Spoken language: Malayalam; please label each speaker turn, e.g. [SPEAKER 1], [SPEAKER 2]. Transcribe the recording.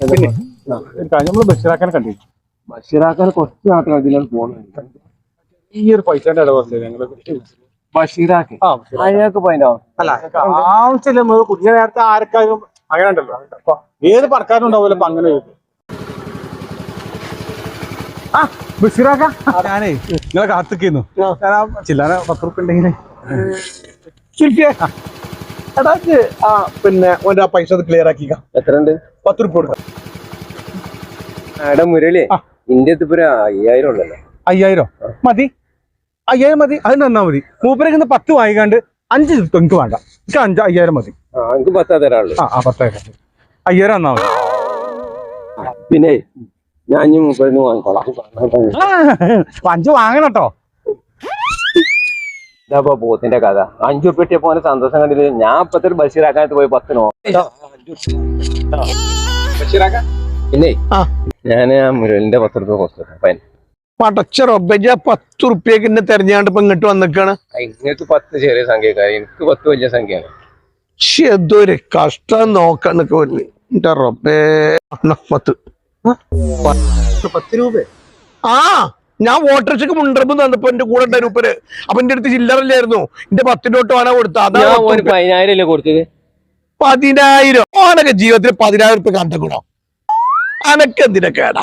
[SPEAKER 1] നമ്മൾ ബഷീറാക്കാൻ കണ്ടിരുന്നു.
[SPEAKER 2] ബഷീറാക്കാൻ കുറച്ച് നാട്ടിൽ അതിലാണ് പോകുന്നത്
[SPEAKER 1] ഈ ഒരു പൈസന്റെ ഇടപെടില്ല ഞങ്ങൾ?
[SPEAKER 2] ബഷീറാക്കി.
[SPEAKER 1] ആ
[SPEAKER 2] അയാൾക്ക്
[SPEAKER 1] അല്ല ആവശ്യമില്ല കുഞ്ഞ നേരത്തെ ആർക്കാരും അങ്ങനെ ഉണ്ടല്ലോ. ഏത് പണക്കാരും ഉണ്ടാവില്ല അപ്പൊ അങ്ങനെ ആ ബഷീറാക്ക. ഞാനേ നിങ്ങളെ കാത്തിക്കുന്നു. ഞാൻ ചില്ലാന പത്ത് ഉണ്ടെങ്കിലേ. എടാ ആ പിന്നെ ഓന്റെ ആ പൈസ ക്ലിയർ ആക്കിക്ക.
[SPEAKER 2] എത്ര ഉണ്ട്
[SPEAKER 1] പത്ത് റുപ്യ കൊടുക്കാം.
[SPEAKER 2] എടാ മുരളി
[SPEAKER 1] ആ.
[SPEAKER 2] അടുത്ത് ഇപ്പൊ ഒരു അയ്യായിരം ഉള്ളല്ലോ?
[SPEAKER 1] അയ്യായിരം? മതി. അയ്യായിരം മതി. അത് നന്നാ മതി. മൂപ്പരേക്ക് ഇന്ന് പത്ത് വാങ്ങിക്കാണ്ട് അഞ്ച് എനിക്ക് വേണ്ട. എനിക്ക് അഞ്ച് അയ്യായിരം മതി.
[SPEAKER 2] ആ എനിക്ക് പത്താ തരാനുള്ളു
[SPEAKER 1] ആ ആ പത്തായിരം അയ്യായിരം തന്നാ മതി.
[SPEAKER 2] പിന്നെ ഞാൻ ഇനി മുപ്പതിന് വാങ്ങിക്കോളാം.
[SPEAKER 1] ആ, അഞ്ച് വാങ്ങണം കേട്ടോ.
[SPEAKER 2] ഇതാ പോത്തിന്റെ കഥ. അഞ്ചു ഉറുപ്പ്യ പോലെ സന്തോഷം കണ്ടില്ല ഞാൻ ഇപ്പത്തെ ഒരു ബഷീറാക്കാനത്ത് പോയി പത്തിനോ പിന്നെ
[SPEAKER 3] ഞാൻ
[SPEAKER 2] ഞാൻ ആ മുരളിന്റെ പത്ത് റുപ്യ കൊടുത്തു അപ്പൊ
[SPEAKER 3] പടച്ച റബ്ബജ പത്ത് റുപ്യക്ക് എന്നെ തെരഞ്ഞാണ്ട് ഇപ്പൊ ഇങ്ങോട്ട് വന്നിക്കാണ്.
[SPEAKER 2] നിങ്ങൾക്ക് പത്ത് ചെറിയ സംഖ്യക്കാരെ എനിക്ക് പത്ത് വലിയ സംഖ്യയാണ്.
[SPEAKER 3] പക്ഷെ എന്തൊരു കഷ്ടം നോക്കാന്നൊക്കെ വരുന്നു എന്റെ റബ്ബേ പത്ത്.
[SPEAKER 1] പത്ത് രൂപ
[SPEAKER 3] ആ ഞാൻ വോട്ടർച്ചക്ക് മുണ്ടർമ്പ് തന്നപ്പോ എന്റെ കൂടെ ഉണ്ടായിരുന്നു ഉപ്പര്. അപ്പൊ എന്റെ അടുത്ത് ചില്ലറല്ലായിരുന്നു. എന്റെ പത്തിന്റെ തൊട്ട് ആണ് കൊടുത്ത അതാണ്
[SPEAKER 2] ഞാൻ ഒരു
[SPEAKER 3] ഉറുപ്യ.
[SPEAKER 2] പതിനായിരം അല്ലേ കൊടുത്തത്?
[SPEAKER 3] പതിനായിരം. ഓനൊക്കെ ജീവിതത്തിൽ പതിനായിരം ഉറുപ്പ് കണ്ടക്കണോ അനക്ക് എന്തിനാ കേടാ